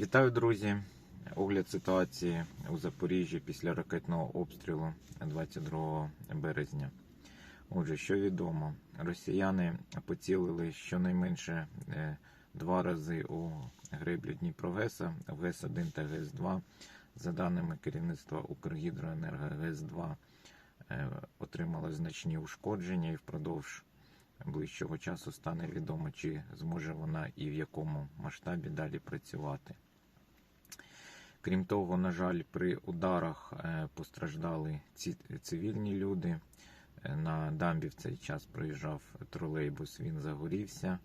Вітаю, друзі! Огляд ситуації у Запоріжжі після ракетного обстрілу 22 березня. Отже, що відомо, росіяни поцілили щонайменше е, два рази у греблю Дніпровеса, в ГЕС-1 та ГЕС-2. За даними керівництва Укргідроенерго, ГЕС-2 е, отримала значні ушкодження і впродовж ближчого часу стане відомо, чи зможе вона і в якому масштабі далі працювати. Крім того, на жаль, при ударах е, постраждали цивільні люди. Е, На дамбі в цей час проїжджав тролейбус, він загорівся.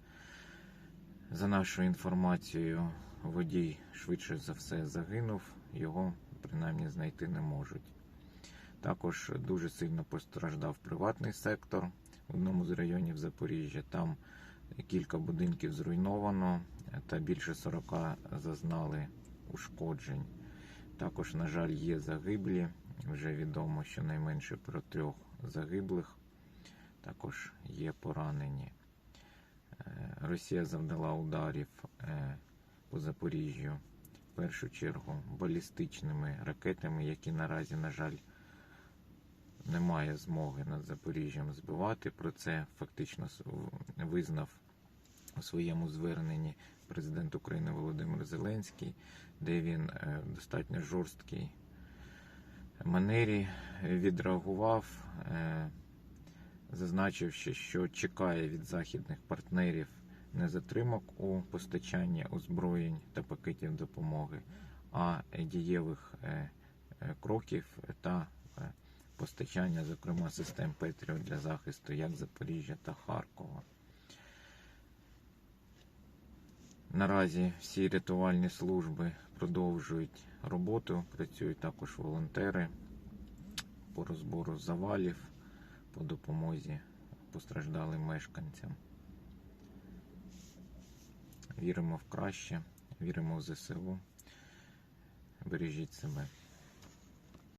За нашою інформацією, водій швидше за все загинув, його принаймні знайти не можуть. Також дуже сильно постраждав приватний сектор в одному з районів Запоріжжя. Там кілька будинків зруйновано та більше 40 зазнали ушкоджень. Також, на жаль, є загиблі. Вже відомо, що найменше про трьох загиблих. Також є поранені. Е, Росія завдала ударів е, по Запоріжжю в першу чергу балістичними ракетами, які наразі, на жаль, немає змоги над Запоріжжям збивати. Про це фактично визнав у своєму зверненні президент України Володимир Зеленський, де він е, достатньо жорсткій манері відреагував, е, зазначивши, що чекає від західних партнерів не затримок у постачанні озброєнь та пакетів допомоги, а дієвих е, кроків та постачання, зокрема, систем Петріот для захисту як Запоріжжя та Харкова. Наразі всі рятувальні служби продовжують роботу, працюють також волонтери по розбору завалів, по допомозі постраждалим мешканцям. Віримо в краще, віримо в ЗСУ. Бережіть себе.